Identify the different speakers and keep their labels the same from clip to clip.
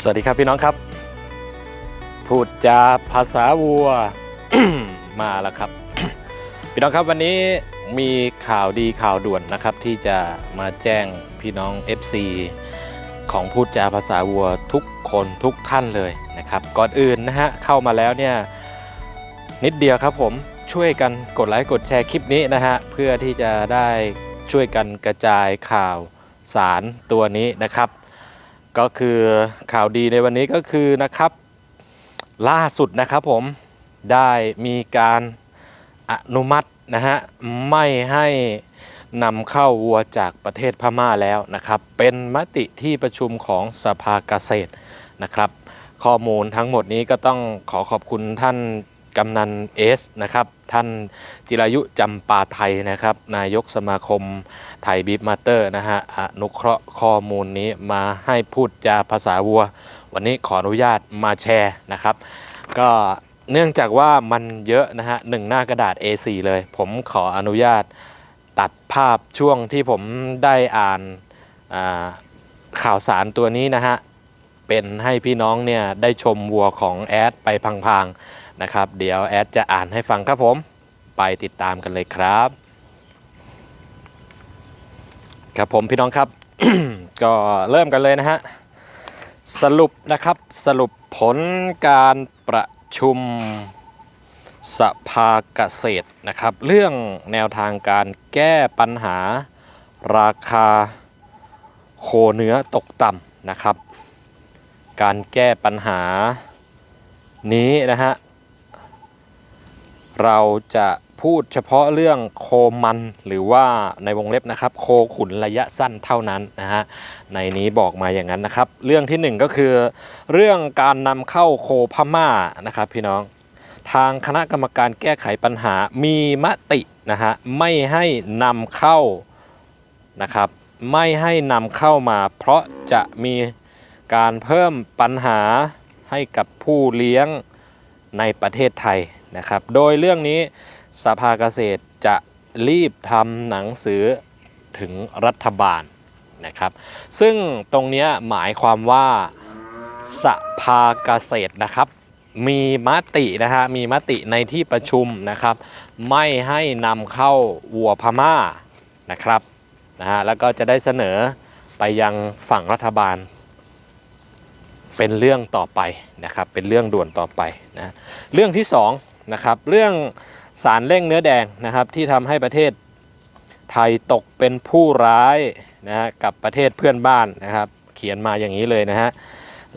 Speaker 1: สวัสดีครับพี่น้องครับ พูดจาภาษาวัวมาแล้วครับ พี่น้องครับวันนี้มีข่าวดีข่าวด่วนนะครับ ที่จะมาแจ้งพี่น้อง FC ของพูดจาภาษาวัวทุกคนทุกท่านเลยนะครับ ก่อนอื่นนะฮะเข้ามาแล้วเนี่ยนิดเดียวครับผมช่วยกันกดไลค์กดแชร์คลิปนี้นะฮะเพื่อที่จะได้ช่วยกันกระจายข่าวสารตัวนี้นะครับ ก็คือข่าวดีในวันนี้ก็คือนะครับ ล่าสุดนะครับผมได้มีการอนุมัตินะฮะไม่ให้นำเข้าวัวจากประเทศพม่าแล้วนะครับ เป็นมติที่ประชุมของสภาเกษตรนะครับ ข้อมูลทั้งหมดนี้ก็ต้องขอขอบคุณท่าน กำนันเอสนะครับท่านจิรายุจำปาไทยนะครับ นายกสมาคมไทยบีฟมาเตอร์นะฮะอนุเคราะห์ข้อมูลนี้มาให้พูดจาภาษาวัว วันนี้ขออนุญาตมาแชร์นะครับ ก็เนื่องจากว่ามันเยอะนะฮะหนึ่งหน้ากระดาษ A4 เลย ผมขออนุญาตตัดภาพช่วงที่ผมได้อ่านาข่าวสารตัวนี้นะฮะเป็นให้พี่น้องเนี่ยได้ชมวัวของแอดไปพังๆ นะครับ เดี๋ยวแอดจะอ่านให้ฟังครับผม ไปติดตามกันเลยครับ ครับผมพี่น้องครับ ก็เริ่มกันเลยนะฮะ สรุปนะครับสรุปผลการประชุมสภาเกษตรนะครับ เรื่องแนวทางการแก้ปัญหาราคาโคเนื้อตกต่ำนะครับ การแก้ปัญหานี้นะฮะ เราจะพูดเฉพาะเรื่องโคมันหรือว่าในวงเล็บนะครับ โคขุนระยะสั้นเท่านั้นนะฮะในนี้บอกมาอย่างนั้นนะครับ เรื่องที่หนึ่งก็คือ เรื่องการนำเข้าโคพม่านะครับ พี่น้องทางคณะกรรมการแก้ไขปัญหามีมตินะฮะไม่ให้นำเข้านะครับ ไม่ให้นำเข้ามา เพราะจะมีการเพิ่มปัญหาให้กับผู้เลี้ยงในประเทศไทย นะครับ โดยเรื่องนี้สภาเกษตรจะรีบทำหนังสือถึงรัฐบาลนะครับ ซึ่งตรงนี้หมายความว่าสภาเกษตรนะครับ มีมตินะฮะมีมติในที่ประชุมนะครับ ไม่ให้นำเข้าวัวพม่านะครับนะฮะแล้วก็จะได้เสนอไปยังฝั่งรัฐบาล เป็นเรื่องต่อไปนะครับ เป็นเรื่องด่วนต่อไปนะเรื่องที่สอง นะครับ เรื่องสารเร่งเนื้อแดงนะครับที่ทำให้ประเทศไทยตกเป็นผู้ร้ายนะฮะกับประเทศเพื่อนบ้านนะครับ เขียนมาอย่างนี้เลยนะฮะ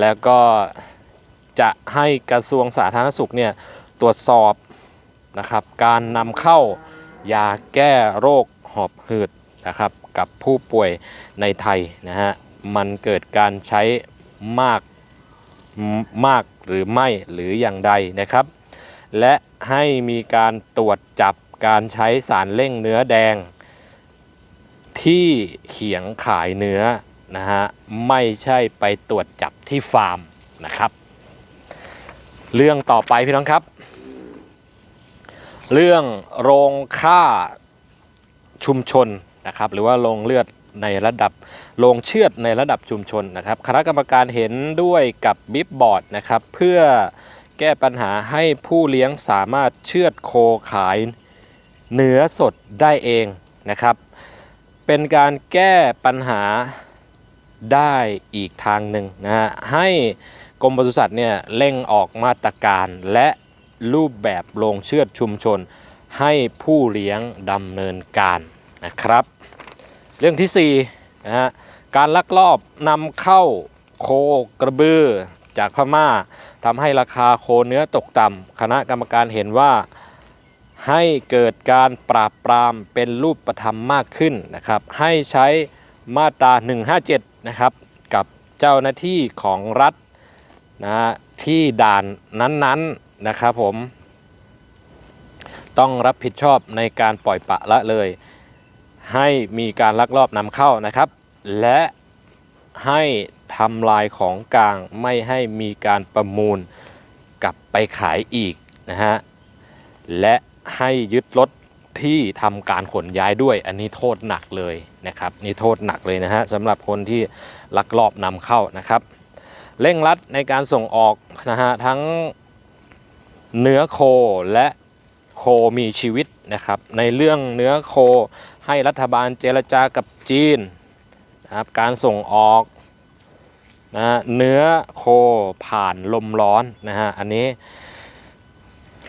Speaker 1: แล้วก็จะให้กระทรวงสาธารณสุขเนี่ยตรวจสอบนะครับการนำเข้ายาแก้โรคหอบหืดนะครับกับผู้ป่วยในไทยนะฮะมันเกิดการใช้มากมากหรือไม่หรืออย่างใดนะครับ และให้มีการตรวจจับการใช้สารเร่งเนื้อแดง ที่เขียงขายเนื้อนะฮะไม่ใช่ไปตรวจจับที่ฟาร์มนะครับ เรื่องต่อไปพี่น้องครับ เรื่องโรงค่าชุมชนนะครับ หรือว่าโรงเลือดในระดับโรงเชือดในระดับชุมชนนะครับ คณะกรรมการเห็นด้วยกับบิ๊บบอร์ดนะครับ เพื่อ แก้ปัญหาให้ผู้เลี้ยงสามารถเชือดโคขายเนื้อสดได้เองนะครับ เป็นการแก้ปัญหาได้อีกทางหนึ่งนะฮะให้กรมปศุสัตว์เนี่ยเร่งออกมาตรการและรูปแบบโรงเชือดชุมชน ให้ผู้เลี้ยงดำเนินการนะครับ เรื่องที่4นะฮะการลักลอบนำเข้าโคกระบือจากพม่า ทำให้ราคาโคเนื้อตกต่ำคณะกรรมการเห็นว่าให้เกิดการปราบปรามเป็นรูปธรรมมากขึ้นนะครับ ให้ใช้มาตรา 157 นะครับ กับเจ้าหน้าที่ของรัฐนะฮะที่ด่านนั้นๆนะครับผม ต้องรับผิดชอบในการปล่อยปะละเลย ให้มีการลักลอบนำเข้านะครับ และให้ ทำลายของกลางไม่ให้มีการประมูลกลับไปขายอีกนะฮะและให้ยึดรถที่ทำการขนย้ายด้วย อันนี้โทษหนักเลยนะครับนี่โทษหนักเลยนะฮะสำหรับคนที่ลักลอบนำเข้านะครับเร่งรัดในการส่งออกนะฮะทั้งเนื้อโคและโคมีชีวิตนะครับ ในเรื่องเนื้อโคให้รัฐบาลเจรจากับจีนนะครับการส่งออก นะเนื้อโคผ่านลมร้อนนะฮะอันนี้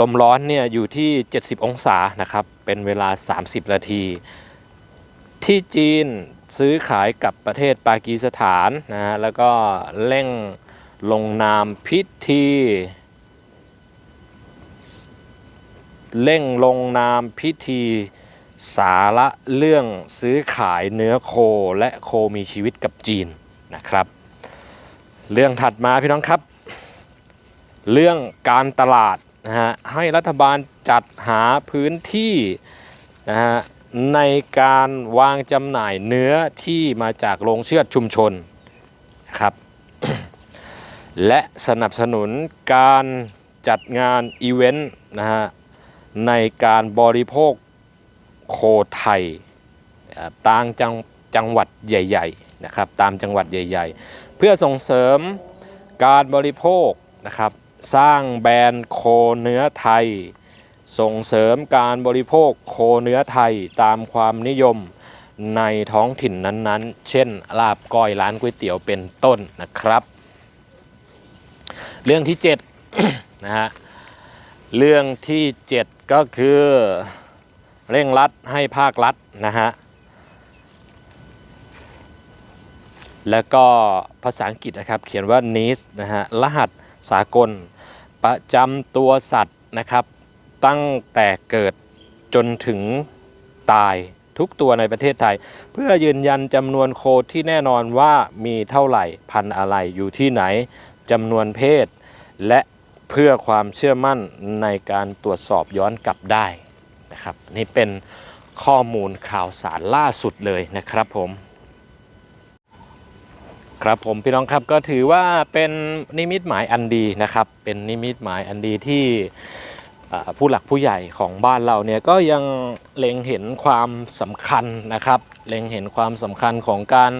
Speaker 1: ลมร้อนเนี่ยอยู่ที่ 70 องศานะครับ เป็นเวลา 30 นาที ที่จีนซื้อขายกับประเทศปากีสถานนะฮะแล้วก็เร่งลงนามพิธีเร่งลงนามพิธีสาระเรื่องซื้อขายเนื้อโคและโคมีชีวิตกับจีนนะครับ เรื่องถัดมาพี่น้องครับ เรื่องการตลาดนะฮะให้รัฐบาลจัดหาพื้นที่นะฮะในการวางจำหน่ายเนื้อที่มาจากโรงเชือดชุมชนนะครับ และสนับสนุนการจัดงานอีเวนต์นะฮะในการบริโภคโคไทยอ่าตามจังจังหวัดใหญ่ๆนะครับตามจังหวัดใหญ่ ๆ เพื่อส่งเสริมการบริโภคนะครับ สร้างแบรนด์โคเนื้อไทย ส่งเสริมการบริโภคโคเนื้อไทยตามความนิยมในท้องถิ่นนั้นๆ เช่น ลาบก้อยร้านก๋วยเตี๋ยวเป็นต้นนะครับ เรื่องที่7นะฮะเรื่องที่ 7 ก็คือเร่งรัดให้ภาครัฐนะฮะ แล้วก็ภาษาอังกฤษนะครับ เขียนว่า NIS นะฮะ รหัสสากล ประจำตัวสัตว์นะครับ ตั้งแต่เกิดจนถึงตายทุกตัวในประเทศไทย เพื่อยืนยันจำนวนโคที่แน่นอนว่ามีเท่าไหร่พันอะไรอยู่ที่ไหนจำนวนเพศ และเพื่อความเชื่อมั่นในการตรวจสอบย้อนกลับได้นะครับ นี่เป็นข้อมูลข่าวสารล่าสุดเลยนะครับผม ครับผมพี่น้องครับก็ถือว่าเป็นนิมิตหมายอันดีนะครับ เป็นนิมิตหมายอันดีที่ผู้หลักผู้ใหญ่ของบ้านเราเนี่ยก็ยังเล็งเห็นความสำคัญนะครับ เล็งเห็นความสำคัญของการ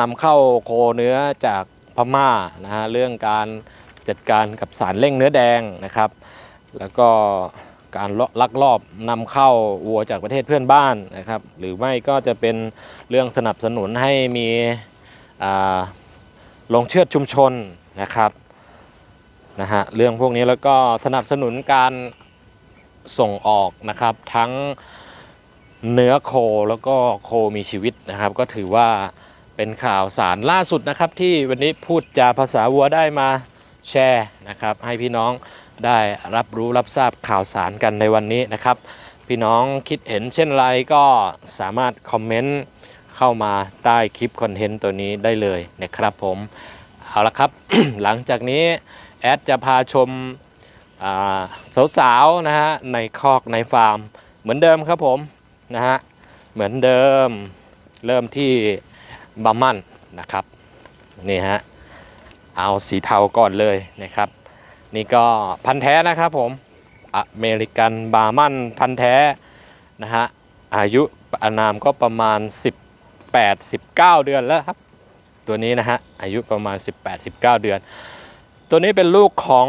Speaker 1: นำเข้าโคเนื้อจากพม่านะฮะเรื่องการจัดการกับสารเร่งเนื้อแดงนะครับ แล้วก็การลักลอบนำเข้าวัวจากประเทศเพื่อนบ้านนะครับ หรือไม่ก็จะเป็นเรื่องสนับสนุนให้มี ลงเชือดชุมชนนะครับนะฮะเรื่องพวกนี้แล้วก็สนับสนุนการส่งออกนะครับ ทั้งเนื้อโคแล้วก็โคมีชีวิตนะครับ ก็ถือว่าเป็นข่าวสารล่าสุดนะครับ ที่วันนี้พูดจาภาษาวัวได้มาแชร์นะครับ ให้พี่น้องได้รับรู้รับทราบข่าวสารกันในวันนี้นะครับ พี่น้องคิดเห็นเช่นไรก็สามารถคอมเมนต์ เข้ามาใต้คลิปคอนเทนต์ตัวนี้ได้เลยนะครับผมเอาละครับ หลังจากนี้แอดจะพาชมาสาวๆนะฮะในคอกในฟาร์ม เหมือนเดิมครับผมนะฮะเหมือนเดิมเริ่มที่บัมมันนะครับนี่ฮะเอาสีเทาก่อนเลยนะครับ นี่ก็พันแท้นะครับผมอเมริกันบาร์มันพันแท้นะฮะอายุอานามก็ประมาณ 10 8 19 เดือนแล้วครับ ตัวนี้นะฮะอายุประมาณ 18 19 เดือน ตัวนี้เป็นลูกของ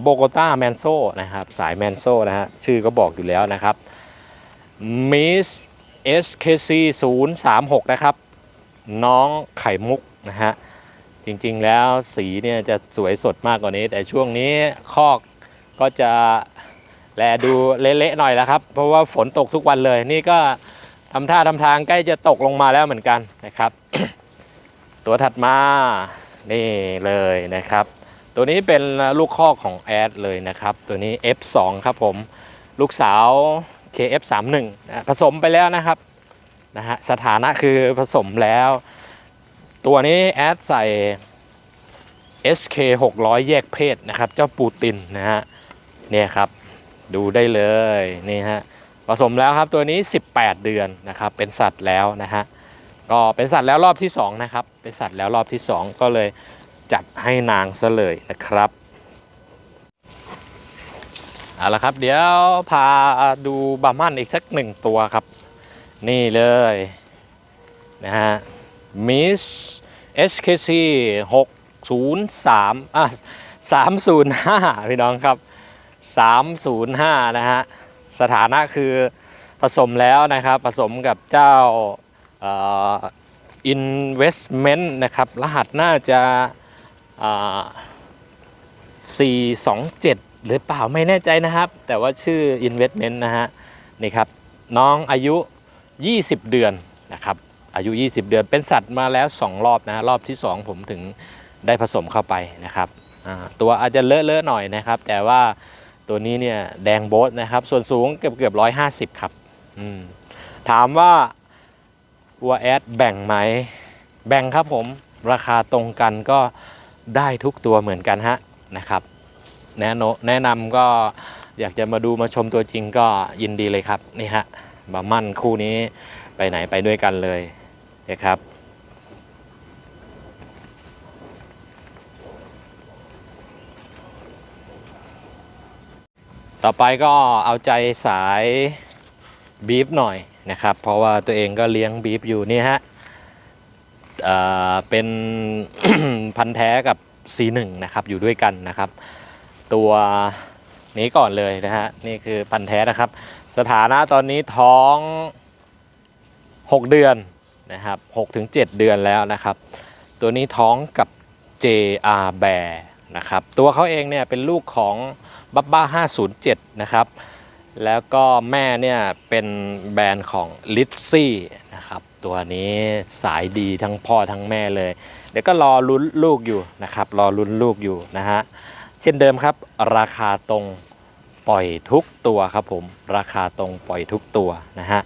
Speaker 1: โบโกตาแมนโซนะครับ สายแมนโซนะฮะชื่อก็บอกอยู่แล้วนะครับมิส SKC 036 นะครับ น้องไข่มุกนะฮะจริงๆแล้วสีเนี่ยจะสวยสดมากกว่านี้ แต่ช่วงนี้คอกก็จะแลดูเละๆหน่อยแล้วครับ เพราะว่าฝนตกทุกวันเลยนี่ก็ ทำท่าทำทางใกล้จะตกลงมาแล้วเหมือนกันนะครับ ตัวถัดมานี่เลยนะครับ ตัวนี้เป็นลูกคอกของแอดเลยนะครับ ตัวนี้ F2 ครับผม ลูกสาว KF31 ผสมไปแล้วนะครับนะฮะสถานะคือผสมแล้ว ตัวนี้แอดใส่ SK 600 แยกเพศนะครับ เจ้าปูตินนะฮะเนี่ยครับ ดูได้เลยนี่ฮะ ผสมแล้วครับตัวนี้ 18 เดือนนะครับเป็นสัตว์แล้วนะฮะก็เป็นสัตว์แล้วรอบที่2นะครับเป็นสัตว์แล้วรอบที่ 2 ก็เลยจัดให้นางซะเลยนะครับเอาละครับเดี๋ยวพาดูบามันอีกสักหนึ่งตัวครับ นี่เลยนะฮะ Miss HKC 603อะ305 พี่น้องครับ 305 นะฮะ สถานะคือผสมแล้วนะครับ ผสมกับเจ้าอ่อ investment นะครับ รหัสน่าจะ427 หรือเปล่าไม่แน่ใจนะครับ แต่ว่าชื่อ investment นะฮะนี่ครับ น้องอายุ 20 เดือนนะครับ อายุ 20 เดือนเป็นสัตว์มาแล้ว 2 รอบนะ รอบที่ 2 ผมถึงได้ผสมเข้าไปนะครับ ตัวอาจจะเลอะเลอะๆหน่อยนะครับ แต่ว่า ตัวนี้เนี่ยแดงโบสนะครับ ส่วนสูงเกือบเกือบ150ครับถามว่าวัวแอดแบ่งไหม แบ่งครับผมราคาตรงกันก็ได้ทุกตัวเหมือนกันฮะนะครับ แนะนแนะนำก็อยากจะมาดูมาชมตัวจริงก็ยินดีเลยครับ นี่ฮะบามั่นคู่นี้ไปไหนไปด้วยกันเลยนะครับ ต่อไปก็เอาใจสายบีฟหน่อยนะครับ เพราะว่าตัวเองก็เลี้ยงบีฟอยู่นี่ฮะเเป็นพันธุ์แท้กับ C1 นะครับอยู่ด้วยกันนะครับ ตัวนี้ก่อนเลยนะฮะนี่คือพันธุ์แท้นะครับ สถานะตอนนี้ท้อง 6 เดือนนะครับ6ถึง7เดือนแล้วนะครับ ตัวนี้ท้องกับ JR Bear นะครับตัวเขาเองเนี่ยเป็นลูกของ บับบ้า507 นะครับ แล้วก็แม่เนี่ยเป็นแบรนด์ของ l i z z y นะครับ ตัวนี้สายดีทั้งพ่อทั้งแม่เลย เดี๋ยวก็รอลุ้นลูกอยู่นะครับ รอลุ้นลูกอยู่นะฮะ เช่นเดิมครับ ราคาตรงปล่อยทุกตัวครับผม ราคาตรงปล่อยทุกตัวนะฮะ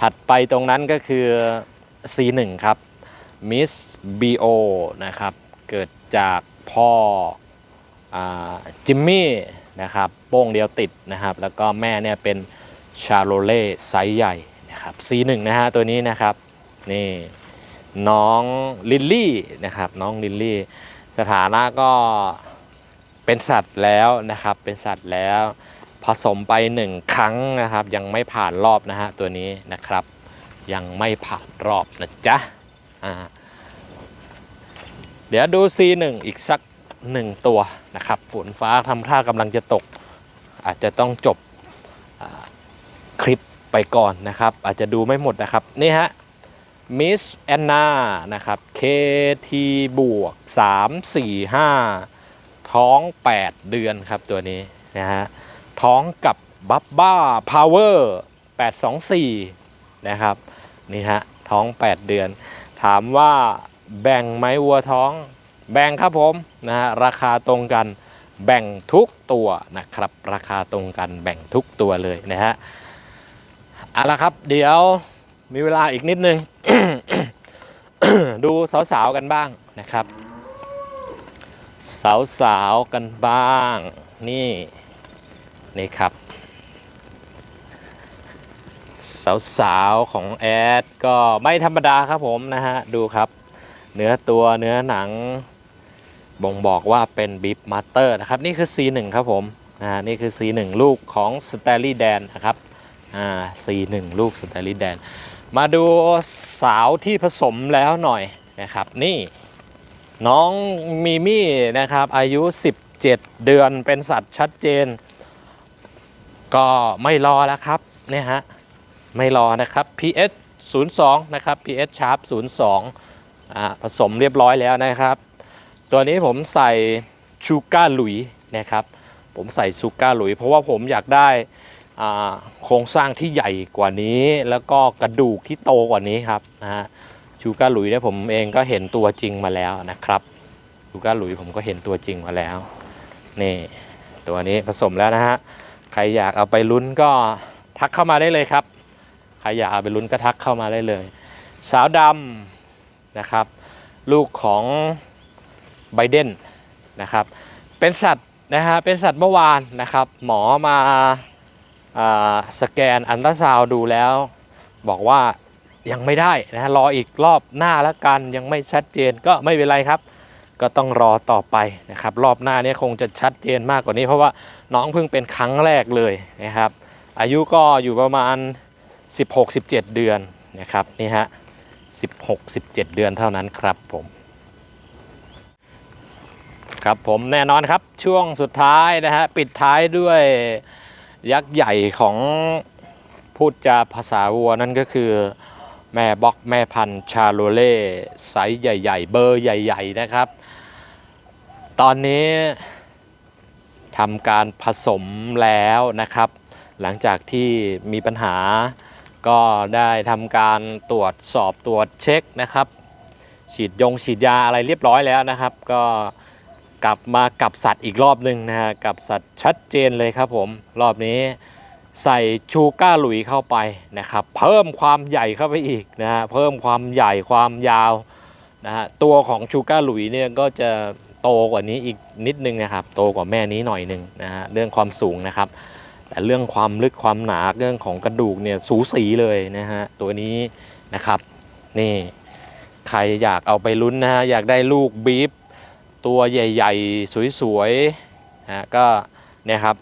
Speaker 1: ถัดไปตรงนั้นก็คือ C1 ครับ Miss BO นะครับ เกิดจากพ่อจิมมี่ นะครับโป้งเดียวติดนะครับ แล้วก็แม่เนี่ยเป็นชาโลเล่ไซส์ใหญ่นะครับ C1 นะฮะตัวนี้นะครับนี่น้องลิลลี่นะครับน้องลิลลี่สถานะก็เป็นสัตว์แล้วนะครับเป็นสัตว์แล้วผสมไปหนึ่งครั้งนะครับ ยังไม่ผ่านรอบนะฮะตัวนี้นะครับ ยังไม่ผ่านรอบนะจ๊ะอ่าเดี๋ยวดู C1 อีกสัก หนึ่งตัวนะครับฝนฟ้าทำท่ากำลังจะตก อาจจะต้องจบคลิปไปก่อนนะครับ อาจจะดูไม่หมดนะครับ นี่ฮะมิสแอนนานะครับ KT บวก 3 4 5 ท้อง 8 เดือนครับตัวนี้นะฮะท้องกับบับบ้าพาวเวอร์824 นะครับ นี่ฮะท้อง 8 เดือน ถามว่าแบ่งไหมวัวท้อง แบ่งครับผมนะฮะราคาตรงกันแบ่งทุกตัวนะครับราคาตรงกันแบ่งทุกตัวเลยนะฮะเอาละครับเดี๋ยวมีเวลาอีกนิดนึง ดูสาวๆกันบ้างนะครับ สาวๆกันบ้างนี่นี่ครับ สาวๆของแอดก็ไม่ธรรมดาครับผมนะฮะดูครับ เนื้อตัวเนื้อหนัง บ่งบอกว่าเป็นบิฟมาสเตอร์นะครับ นี่คือ C1 ครับผมนะฮะนี่คือ C1 ลูกของสเตลลี่แดนนะครับอ่า C1 ลูกสเตลลี่แดนมาดูสาวที่ผสมแล้วหน่อยนะครับ นี่น้องมิมี่นะครับอายุ 17 เดือนเป็นสัตว์ชัดเจน ก็ไม่รอแล้วครับเนี่ยฮะไม่รอนะครับ PS 02 นะครับ PS Sharp 02อ่าผสมเรียบร้อยแล้วนะครับ ตัวนี้ผมใส่ชูก้าหลุยนะครับ ผมใส่ชูก้าหลุย เพราะว่าผมอยากได้โครงสร้างที่ใหญ่กว่านี้ แล้วก็กระดูกที่โตกว่านี้ครับนะฮะชูก้าหลุยเนี่ยผมเองก็เห็นตัวจริงมาแล้วนะครับชูก้าหลุยผมก็เห็นตัวจริงมาแล้วนี่ตัวนี้ผสมแล้วนะฮะใครอยากเอาไปลุ้นก็ทักเข้ามาได้เลยครับใครอยากเอาไปลุ้นก็ทักเข้ามาได้เลย สาวดำนะครับ ลูกของ ไบเดนนะครับเป็นสัตว์นะฮะเป็นสัตว์เมื่อวานนะครับ หมอมาาสแกนอันตราซาวดูแล้ว บอกว่ายังไม่ได้นะฮะรออีกรอบหน้าแล้วกันยังไม่ชัดเจนก็ไม่เป็นไรครับ ก็ต้องรอต่อไปนะครับ รอบหน้านี้คงจะชัดเจนมากกว่านี้ เพราะว่าน้องเพิ่งเป็นครั้งแรกเลยนะครับ อายุก็อยู่ประมาณ 16-17 เดือนนะครับนี่ฮะ16-17 เดือนเท่านั้นครับผม ครับผมแน่นอนครับช่วงสุดท้ายนะฮะปิดท้ายด้วยยักษ์ใหญ่ของพูดจาภาษาวัวนั่นก็คือแม่บ็อกแม่พันชาโลเล่ไซส์ใหญ่ ๆ เบอร์ใหญ่ ๆ นะครับ ตอนนี้ทำการผสมแล้วนะครับ หลังจากที่มีปัญหาก็ได้ทำการตรวจสอบตรวจเช็คนะครับ ฉีดยงฉีดยาอะไรเรียบร้อยแล้วนะครับ ก็ กลับมากับสัตว์อีกรอบหนึ่งนะฮะกับสัตว์ชัดเจนเลยครับผม รอบนี้ใส่ชูก้าหลุยเข้าไปนะครับ เพิ่มความใหญ่เข้าไปอีกนะฮะเพิ่มความใหญ่ความยาวนะฮะตัวของชูก้าหลุยเนี่ยก็จะโตกว่านี้อีกนิดนึงนะครับ โตกว่าแม่นี้หน่อยหนึงนะฮะเรื่องความสูงนะครับ แต่เรื่องความลึกความหนาเรื่องของกระดูกเนี่ยสูสีเลยนะฮะตัวนี้นะครับนี่ใครอยากเอาไปลุ้นนะฮะอยากได้ลูกบีฟ ตัวใหญ่ๆ สวยๆนะฮะก็เนี่ยครับ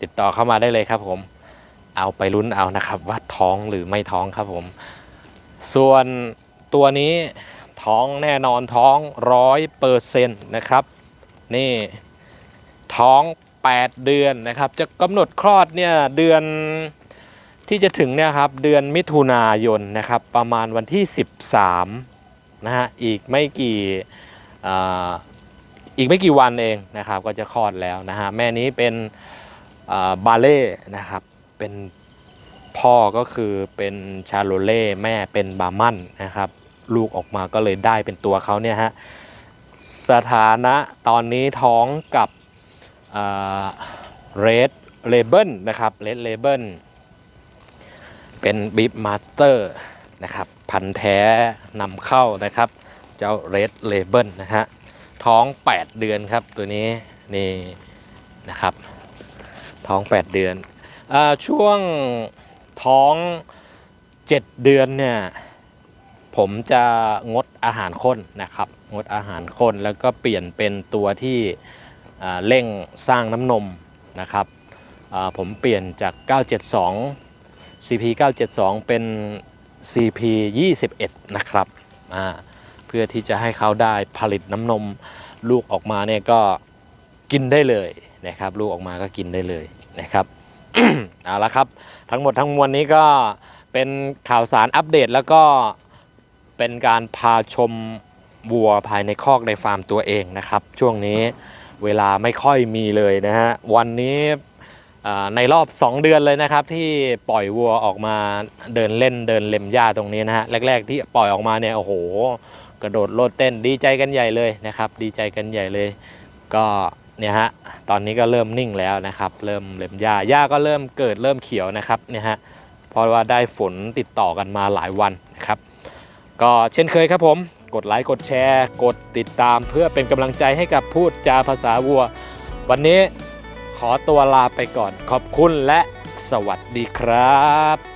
Speaker 1: ติดต่อเข้ามาได้เลยครับผมเอาไปลุ้นเอานะครับว่าท้องหรือไม่ท้องครับผม ส่วนตัวนี้ท้องแน่นอนท้องร้อยเปอร์เซ็นต์นะครับนี่ท้อง 8 เดือนนะครับ จะกำหนดคลอดเนี่ยเดือนที่จะถึงเนี่ยครับเดือนมิถุนายนนะครับประมาณวันที่ 13นะฮะอีกไม่กี่ อีกไม่กี่วันเองนะครับ ก็จะคลอดแล้วนะฮะแม่นี้เป็นอ่าบาเล่นะครับเป็นพ่อก็คือเป็นชาโลเล่แม่เป็นบามันนะครับ ลูกออกมาก็เลยได้เป็นตัวเขาเนี่ยฮะสถานะตอนนี้ท้องกับเรดเลเบิลนะครับเรดเลเบิลเป็นบิ b มาสเตอร์นะครับ พันแท้นำเข้านะครับ เจ้า Red Label นะฮะ ท้อง 8 เดือนครับตัวนี้นี่นะครับ ท้อง 8 เดือนอช่วงท้อง 7 เดือนเนี่ยผมจะงดอาหารข้นนะครับ งดอาหารข้นแล้วก็เปลี่ยนเป็นตัวที่เร่งสร้างน้ำนมนะครับผมเปลี่ยนจาก 972 CP 972 เป็น CP 21 นะครับอ่า พื่อที่จะให้เขาได้ผลิตน้ำนมลูกออกมาเนี่ยก็กินได้เลยนะครับ ลูกออกมาก็กินได้เลยนะครับเอาละครับ ทั้งหมดทั้งมวลนี้ก็เป็นข่าวสารอัปเดตแล้วก็เป็นการพาชมวัวภายในคอกในฟาร์มตัวเองนะครับ ช่วงนี้เวลาไม่ค่อยมีเลยนะฮะวันนี้ในรอบ 2 เดือนเลยนะครับที่ปล่อยวัวออกมาเดินเล่นเดินเล็มหญ้าตรงนี้นะฮะแรก ๆ ที่ปล่อยออกมาเนี่ยโอ้โห กระโดดโลดเต้นดีใจกันใหญ่เลยนะครับ ดีใจกันใหญ่เลย ก็เนี่ยฮะตอนนี้ก็เริ่มนิ่งแล้วนะครับ เริ่มเล็มหญ้าหญ้าก็เริ่มเกิดเริ่มเขียวนะครับเนี่ยฮะเพราะว่าได้ฝนติดต่อกันมาหลายวันนะครับ ก็เช่นเคยครับผม กดไลค์กดแชร์ กดติดตามเพื่อเป็นกำลังใจให้กับพูดจาภาษาวัว วันนี้ขอตัวลาไปก่อนขอบคุณและสวัสดีครับ